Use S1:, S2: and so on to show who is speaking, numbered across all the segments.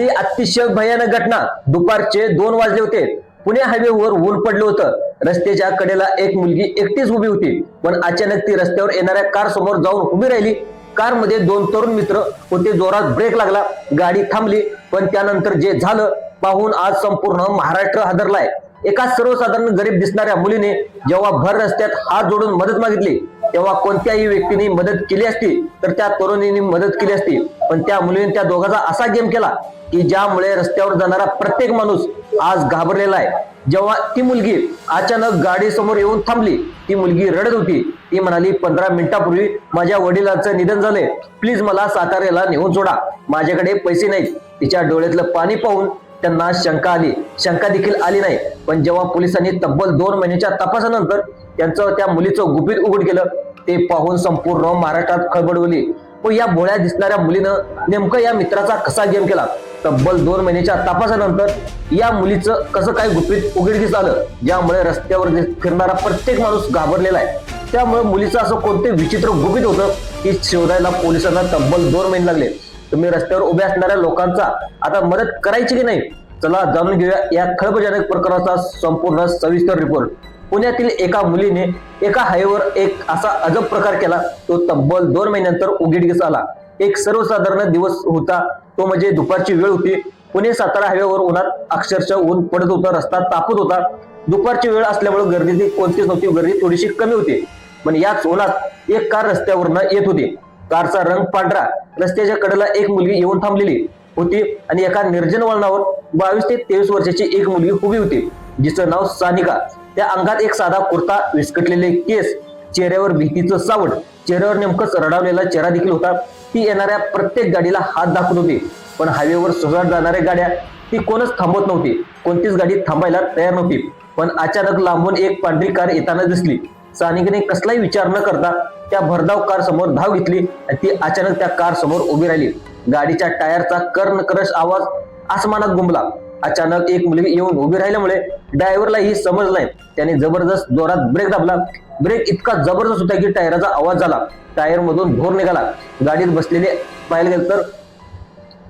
S1: ही अतिशय भयानक घटना. दुपारचे दोन वाजले होते. पुणे हायवेवर ऊन पडलं होतं. रस्त्याच्या कडेला एक मुलगी एकटीच उभी होती. पण अचानक ती रस्त्यावर येणाऱ्या कार समोर जाऊन उभी राहिली. कारमध्ये दोन तरुण मित्र होते. जोरात ब्रेक लागला. गाडी थांबली. पण त्यानंतर जे झालं पाहून आज संपूर्ण महाराष्ट्र हादरलाय. एका सर्वसाधारण गरीब दिसणाऱ्या मुलीने जेव्हा भर रस्त्यात हात जोडून मदत मागितली तेव्हा कोणत्याही व्यक्तीने मदत केली असती तर त्या तरुणीने मदत केली असती. पण त्या मुलीने त्या दोघांचा असा गेम केला की ज्यामुळे रस्त्यावर जाणारा प्रत्येक माणूस आज घाबरलेला आहे. जेव्हा ती मुलगी अचानक गाडीसमोर येऊन थांबली ती मुलगी रडत होती. ती म्हणाली पंधरा मिनिटापूर्वी माझ्या वडिलांचं निधन झालंय. प्लीज मला साताऱ्याला नेऊन सोडा. माझ्याकडे पैसे नाहीत. तिच्या डोळ्यातलं पाणी पाहून त्यांना शंका आली. शंका देखील आली नाही. पण जेव्हा पोलिसांनी तब्बल दोन महिन्याच्या तपासानंतर त्यांचं त्या मुलीचं गुपित उघड केलं ते पाहून संपूर्ण महाराष्ट्रात खळबळवली व या भोळ्या दिसणाऱ्या मुलीनं नेमकं या मित्राचा कसा गेम केला? तब्बल दोन महिन्याच्या तपासानंतर या मुलीचं कसं काय गुपित उघडकीस आलं? ज्यामुळे रस्त्यावर फिरणारा प्रत्येक माणूस घाबरलेला आहे. त्यामुळे मुलीचं असं कोणते विचित्र गुपित होतं की शोधायला पोलिसांना तब्बल दोन महिने लागले. तुम्ही रस्त्यावर उभ्या असणाऱ्या लोकांचा आता मदत करायची की नाही? चला जाणून घेऊया या खळबजनक प्रकाराचा संपूर्ण सविस्तर रिपोर्ट पुण्यातील एका मुलीने एका हायवेवर एक असा अजब प्रकार केला. तो तब्बल दोन महिन्यानंतर उघडकीस आला. एक सर्वसाधारण दिवस होता. तो म्हणजे दुपारची वेळ होती. पुणे सातारा हायवेवर उन्हात अक्षरशः ऊन पडत होता. रस्ता तापत होता. दुपारची वेळ असल्यामुळे गर्दी कोणतीच नव्हती. गर्दी थोडीशी कमी होती. पण याच उन्हात एक कार रस्त्यावरनं येत होती. कारचा रंग पांढरा. रस्त्याच्या कडेला एक मुलगी येऊन थांबलेली होती आणि एका निर्जन वळणावर बावीस ते तेवीस वर्षाची एक मुलगी उभी होती जिचं नाव सानिका. त्या अंगात एक साधा कुर्ता विस्कटलेले केस चेहऱ्यावर भीतीचं सावट चेहऱ्यावर नेमकंच रडावलेला चेहरा देखील होता. ती येणाऱ्या प्रत्येक गाडीला हात दाखवत होती पण हायवेवर सुसाट जाणाऱ्या गाड्या ती कोणच थांबवत नव्हती. कोणतीच गाडी थांबायला तयार नव्हती पण अचानक लांबून एक पांढरी कार येताना दिसली. सानिकने कसलाही विचार न करता त्या भरधाव कार समोर धाव घेतली आणि ती अचानक त्या कार समोर उभी राहिली. गाडीच्या टायरचा कर्णकरश आवाज आसमानात गुंबला. अचानक एक मुलगी येऊन उभी राहिल्यामुळे ड्रायव्हरला ही समज नाही. त्याने जबरदस्त जोरात ब्रेक दाबला. ब्रेक इतका जबरदस्त होता की टायराचा आवाज झाला. टायर मधून भोर निघाला. गाडीत बसलेले पाहायला गेलं तर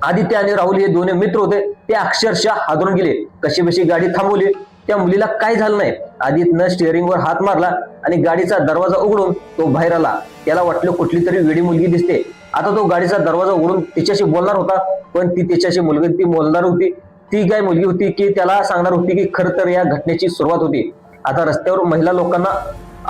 S1: आदित्य आणि राहुल हे दोन्ही मित्र होते. ते अक्षरशः हादरून गेले. कशी बशी गाडी थांबवली. त्या मुलीला काय झालं नाही? आदित्यनं स्टिअरिंगवर हात मारला आणि गाडीचा दरवाजा उघडून तो बाहेर आला. त्याला वाटलं कुठली तरी वेडी मुलगी दिसते. आता तो गाडीचा दरवाजा उघडून तिच्याशी बोलणार होता पण ती तिच्याशी मुलगी ती बोलणार होती. ती काय मुलगी होती की त्याला सांगणार होती की खरं तर या घटनेची सुरुवात होती. आता रस्त्यावर महिला लोकांना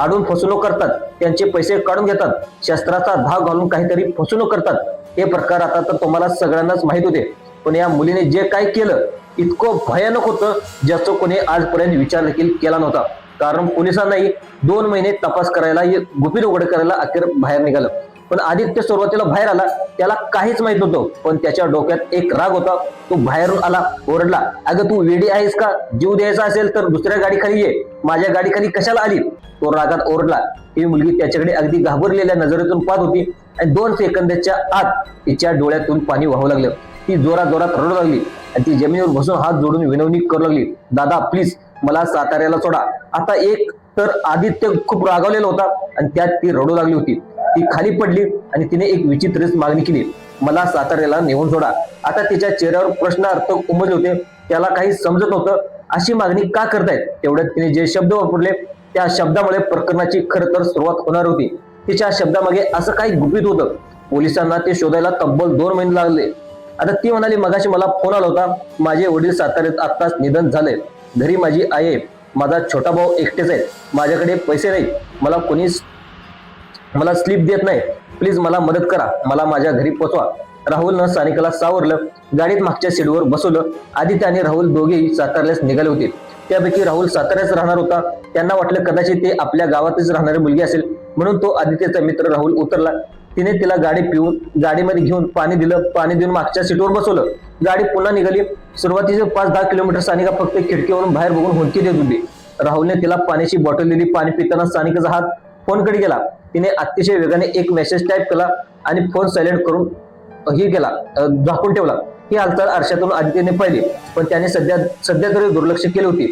S1: आडून फसवणूक करतात. त्यांचे पैसे काढून घेतात. शस्त्राचा धाव घालून काहीतरी फसवणूक करतात. हे प्रकार आता तर तुम्हाला सगळ्यांनाच माहीत होते. पण या मुलीने जे काय केलं इतकं भयानक होतं ज्याचं कोणी आजपर्यंत विचार देखील केला नव्हता. कारण पोलिसांनाही दोन महिने तपास करायला गुपित उघड करायला अखेर बाहेर निघालं. पण आदित्य सुरुवातीला बाहेर आला त्याला काहीच माहीत नव्हतं. पण त्याच्या डोक्यात एक राग होता. तो बाहेरून आला ओरडला अगं तू वेडी आहेस का? जीव द्यायचा असेल तर दुसऱ्या गाडीखाली ये. माझ्या गाडीखाली कशाला आली? तो रागात ओरडला. ही मुलगी त्याच्याकडे अगदी घाबरलेल्या नजरेतून पाहत होती आणि दोन सेकंदाच्या आत तिच्या डोळ्यातून पाणी वाहू लागलं. ती जोरात जोरात रडू लागली. आणि ती जमिनीवर बसून हात जोडून विनवणी करू लागली. दादा प्लीज मला साताऱ्याला सोडा. आता एक तर आदित्य खूप रागावलेला होता आणि त्यात ती रडू लागली होती. ती खाली पडली आणि तिने एक विचित्रच मागणी केली. मला साताऱ्याला नेऊन सोडा. आता तिच्या चेहऱ्यावर प्रश्नार्थ उमजले होते. त्याला काही समजत नव्हतं. अशी मागणी का करतायत? तेवढ्यात तिने जे शब्द वापरले त्या शब्दामुळे प्रकरणाची खर तर सुरुवात होणार होती. तिच्या शब्दामागे असं काही गुपित होतं. पोलिसांना ते शोधायला तब्बल दोन महिने लागले. आता ती म्हणाली मगाशी मला फोन आला होता. माझे वडील साताऱ्यात आत्ताच निधन झाले. घरी माझी आई आहे. माझा छोटा भाऊ एकटेच आहे. माझ्याकडे पैसे नाही मला कोणीच मला स्लिप देत नाही. प्लीज मला मदत करा. मला माझ्या घरी पोचवा. राहुलनं सानिकाला सावरलं. गाडीत मागच्या सीटवर बसवलं. आदित्य आणि राहुल दोघेही साताऱ्यास निघाले होते. त्यापैकी राहुल साताऱ्याच राहणार होता. त्यांना वाटलं कदाचित ते आपल्या गावातच राहणारी मुलगी असेल. म्हणून तो आदित्यचा मित्र राहुल उतरला. तिने तिला गाडी पिऊन गाडीमध्ये घेऊन पाणी दिलं पाणी देऊन मागच्या सीटवर बसवलं. गाडी पुन्हा निघाली. सुरुवातीचे पाच दहा किलोमीटर सानिका फक्त खिडकीवरून बाहेर बघून हुंकी देत होती. राहुलने तिला पाण्याची बॉटल दिली पाणी पिताना सानिकाचा हात फोनकडे गेला तिने अतिशय वेगाने एक मेसेज टाईप केला आणि फोन सायलेंट करून हे केला झाकून ठेवला. ही हालचाल आरशातून आदित्यने पाहिली. पण त्याने सध्या सध्या तरी दुर्लक्ष केली होती.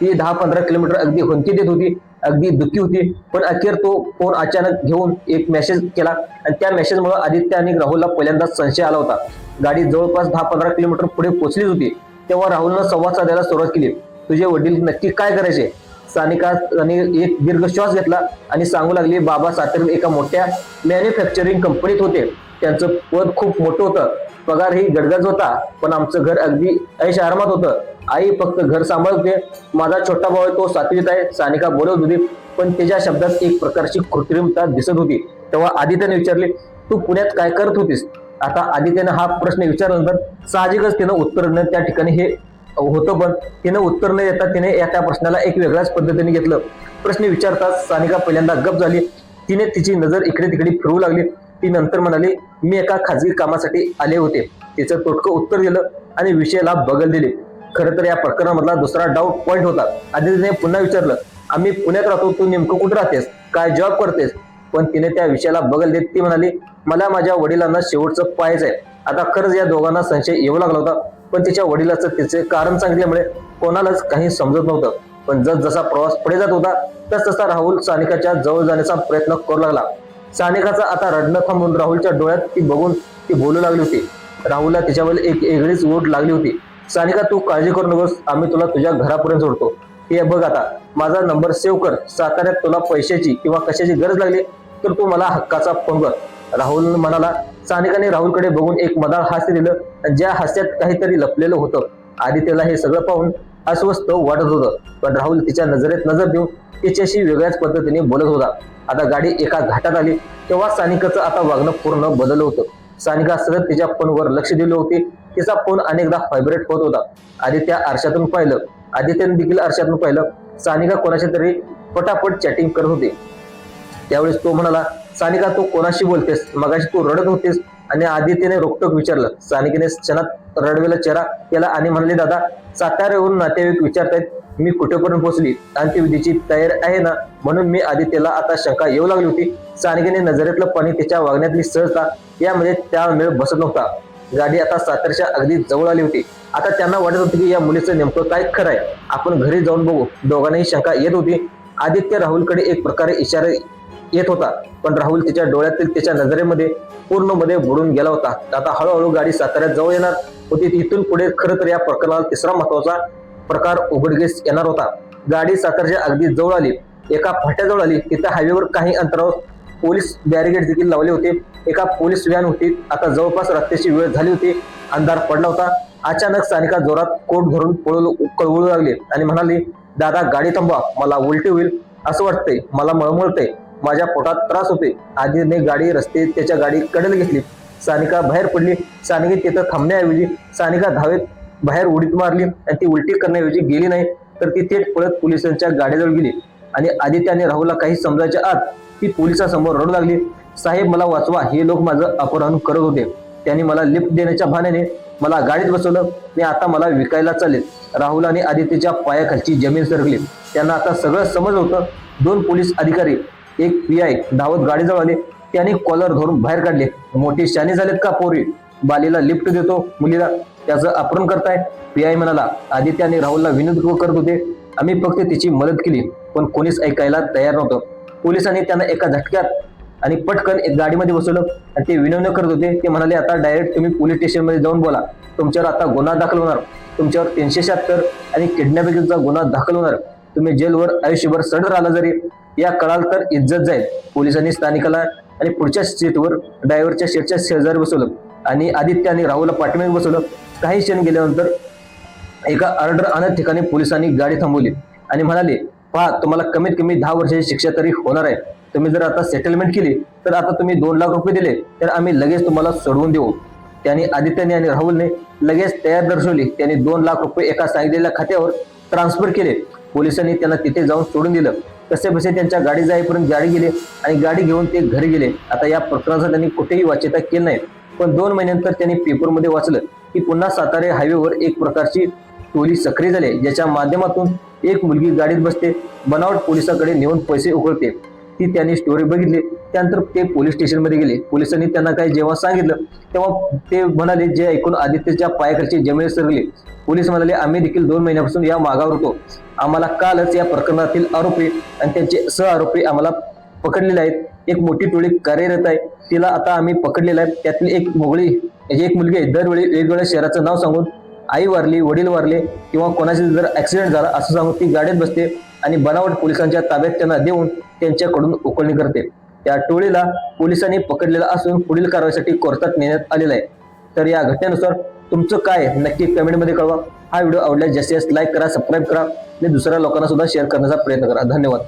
S1: ती दहा पंधरा किलोमीटर अगदी हुंकी देत होती. अगदी दुःखी होती. पण अखेर तो फोन अचानक घेऊन एक मेसेज केला. आणि त्या मेसेजमुळे आदित्य आणि राहुलला पहिल्यांदाच संशय आला होता. गाडी जवळपास दहा पंधरा किलोमीटर पुढे पोहोचलीच होती. तेव्हा राहुलनं संवाद साधायला सुरुवात केली. तुझे वडील नक्की काय करायचे? स्थानिकांनी एक दीर्घ श्वास घेतला आणि सांगू लागली बाबा सातारी एका मोठ्या मॅन्युफॅक्चरिंग कंपनीत होते. त्यांचं पद खूप मोठं होतं. पगार गडगज होता पण आमचं घर अगदी ऐश आरामात होतं. आई फक्त घर सांभाळते. माझा छोटा भाऊ आहे तो सातवीत आहे. सानिका बोलत होती पण त्याच्या शब्दात एक प्रकारची कृत्रिमता दिसत होती. तेव्हा आदित्यने विचारले तू पुण्यात काय करत होतीस? आता आदित्यने हा प्रश्न विचारल्यानंतर साहजिकच तिनं उत्तर न त्या ठिकाणी हे होतं पण तिनं उत्तर न येता तिने या त्या प्रश्नाला एक वेगळ्याच पद्धतीने घेतलं. प्रश्न विचारताच सानिका पहिल्यांदा गप झाली. तिने तिची नजर इकडे तिकडे फिरवू लागली. ती नंतर म्हणाली मी एका खाजगी कामासाठी आले होते. तिचं तोटकं उत्तर दिलं आणि विषयाला बगल दिली. खरं तर या प्रकरणामधला दुसरा डाऊट पॉईंट होता. आदित्यने पुन्हा विचारलं आम्ही पुण्यात राहतो तू नेमकं कुठं राहतेस? काय जॉब करतेस? पण तिने त्या विषयाला बगल देत ती म्हणाली मला माझ्या वडिलांना शेवटचं पाहायचं आहे आता खरंच या दोघांना संशय येऊ लागला होता. पण तिच्या वडिलाचं तिचे कारण सांगितल्यामुळे कोणालाच काही समजत नव्हतं. पण जस जसा प्रवास पुढे जात होता तस तसा राहुल सानिकाच्या जवळ जाण्याचा प्रयत्न करू लागला. सानिकाचा आता रडणं थांबून राहुलच्या डोळ्यात ती बघून ती बोलू लागली होती. राहुलला तिच्यावर एक वेगळीच ओढ लागली होती. सानिका तू काळजी करू नकोस आम्ही तुला तुझ्या घरापर्यंत सोडतो. हे बघ आता माझा नंबर सेव्ह कर. साताऱ्यात तुला पैशाची किंवा कशाची गरज लागली तर तू मला हक्काचा फोन कर. राहुल म्हणाला सानिकाने राहुलकडे बघून एक मदाळ हास्य दिलं आणि ज्या हास्यात काहीतरी लपलेलं होतं आदित्यला हे सगळं पाहून अस्वस्थ वाटत होतं. पण राहुल तिच्या नजरेत नजर देऊन तिच्याशी वेगळ्याच पद्धतीने बोलत होता. आता गाडी एका घाटात आली तेव्हा सानिकाचं आता वागणं पूर्ण बदललं होतं. सानिका सतत तिच्या फोनवर लक्ष दिले होते. तिचा फोन अनेकदा व्हायब्रेट होत होता. आदित्य आरशातून पाहिलं. आदित्यने देखील आरशातून पाहिलं. सानिका कोणाच्या तरी पटापट चॅटिंग करत होती. त्यावेळेस तो म्हणाला सानिका तू कोणाशी बोलतेस? मगाशी तू रडत होतेस आणि आदित्यने रोकटोक विचारलं. सानिकेने क्षणात रडवेला चेहरा केला आणि म्हणले दादा साताऱ्यावरून नातेवाईक विचारतायत मी कुठेपर्यंत पोहोचली अंत्यविधीची तयारी आहे ना? म्हणून मी आदित्यला आता शंका येऊ लागली होती. सानिकेने नजरेतलं पाणी तिच्या वागण्यातली सहजता यामध्ये त्या मेळ बसत नव्हता. गाडी आता सातारच्या अगदी जवळ आली होती. आता त्यांना वाटत होती की या मुलीचं नेमकं काय खरं आहे? आपण घरी जाऊन बघू. दोघांनाही शंका येत होती. आदित्य राहुलकडे एक प्रकारे इशारे येत होता. पण राहुल तिच्या डोळ्यातील त्याच्या नजरेमध्ये पूर्णमध्ये बुडून गेला होता. आता हळूहळू गाडी साताऱ्यात जवळ येणार होती. तिथून पुढे खरं तर या प्रकरणाला तिसरा महत्त्वाचा प्रकार उघडकीस येणार होता. गाडी सातारच्या अगदी जवळ आली. एका फाट्याजवळ आली. तिथं हायवेवर काही अंतरावर पोलीस बॅरिगेड देखील लावले होते. एका पोलीस व्हॅन होती. आता जवळपास रात्रीची वेळ झाली होती. अंधार पडला होता. अचानक सानिका जोरात कोट धरून पळू कळवळू लागले आणि म्हणाली दादा गाडी थांबवा. मला उलटी होईल. असं वाटतंय. मला मळमळतंय. माझ्या पोटात त्रास होते आधीने गाडी रस्ते त्याच्या गाडी कडेल घेतली. सानिका बाहेर पडली. सानिके तिथं थांबण्याऐवजी सानिका धावेत बाहेर उडीत मारली आणि ती उलटी करण्याऐवजी गेली नाही तर ती थेट पळत पोलिसांच्या गाडीजवळ गेली. आणि आदित्याने राहुलला काही समजायच्या आत ती पोलिसासमोर रडू लागली. साहेब मला वाचवा. हे लोक माझं अपहरण करत होते. त्यांनी मला लिफ्ट देण्याच्या भाण्याने मला गाडीत बसवलं. आणि आता मला विकायला चालेल. राहुल आणि आदित्यच्या पायाखालची जमीन सरकली. त्यांना आता सगळं समज होतं. दोन पोलीस अधिकारी एक पी आय धावत गाडीजवळ आले. त्याने कॉलर धरून बाहेर काढले. मोठी शाने झालेत का पोरी? बालीला लिफ्ट देतो मुलीला. त्याचं अपहरण करताय. पी आय म्हणाला आदित्य आणि राहुलला विनोद करत होते. आम्ही फक्त तिची मदत केली पण कोणीच ऐकायला तयार नव्हतं. पोलिसांनी त्यांना एका झटक्यात आणि पटकन एक गाडीमध्ये बसवलं आणि ते विनवणं करत होते. ते म्हणाले आता डायरेक्ट तुम्ही पोलीस स्टेशनमध्ये जाऊन बोला. तुमच्यावर आता गुन्हा दाखल होणार. तुमच्यावर तीनशे शहात्तर आणि किडनॅपिंगचा गुन्हा दाखल होणार. तुम्ही जेलवर आयुष्यभर सडर आला जरी या कळाल तर इज्जत जाईल. पोलिसांनी स्थानिकाला आणि पुढच्या सीटवर ड्रायव्हरच्या सीटच्या शेजारी बसवलं आणि आदित्य आणि राहुलला पाठीमागे बसवलं. काही क्षण गेल्यानंतर एका ऑर्डर आणत ठिकाणी पोलिसांनी गाडी थांबवली आणि म्हणाले पहा तुम्हाला कमीत कमी दहा वर्षाची शिक्षा तरी होणार आहे. तुम्ही जर आता सेटलमेंट केली तर आता तुम्ही दोन लाख रुपये दिले तर आम्ही लगेच तुम्हाला सोडवून देऊ. त्यांनी आदित्यने आणि राहुलने लगेच तयार दर्शवली. त्यांनी दोन लाख रुपये एका सांगितलेल्या खात्यावर ट्रान्सफर केले. पोलिसांनी त्यांना तिथे जाऊन सोडून दिलं. कसे बसे त्यांच्या गाडी जाईपर्यंत गाडी गेले आणि गाडी घेऊन ते घरी गेले. आता या प्रकरणाचा त्यांनी कुठेही वाच्यता केली नाही. पण दोन महिन्यानंतर त्यांनी पेपरमध्ये वाचलं की पुन्हा सातारे हायवेवर एक प्रकारची टोली सक्रिय झाली ज्याच्या माध्यमातून एक मुलगी गाडीत बसते बनावट पोलिसाकडे नेऊन पैसे उकळते. ती त्यांनी स्टोरी बघितली. त्यानंतर ते पोलीस स्टेशनमध्ये गेले. पोलिसांनी त्यांना काही जेव्हा सांगितलं तेव्हा ते म्हणाले जे ऐकून आदित्यच्या पायाकडचे जमिनी सरली पोलीस म्हणाले आम्ही देखील दोन महिन्यापासून या मागावर होतो. आम्हाला कालच या प्रकरणातील आरोपी आणि त्यांचे सह आरोपी आम्हाला पकडलेले आहेत. एक मोठी टोळी कार्यरत आहे. तिला आता आम्ही पकडलेलं आहे. त्यातली एक मोगळी एक मुलगी आहे. दरवेळी वेगवेगळ्या शहराचं नाव सांगून आई वारली वडील वारले किंवा कोणाचे जर ऍक्सिडेंट झाला असं सांगून ती गाडीत बसते. आणि बनावट पोलिसांच्या ताब्यात त्यांना देऊन त्यांच्याकडून उकळणी करते. त्या टोळीला पोलिसांनी पकडलेला असून पुढील कारवाईसाठी कोर्टात नेण्यात आलेला आहे. तर या घटनेनुसार तुमचं काय नक्की कमेंटमध्ये कळवा. हा व्हिडिओ आवडल्यास जास्तीत जास्त लाईक करा सबस्क्राईब करा आणि दुसऱ्या लोकांना सुद्धा शेअर करण्याचा प्रयत्न करा. धन्यवाद.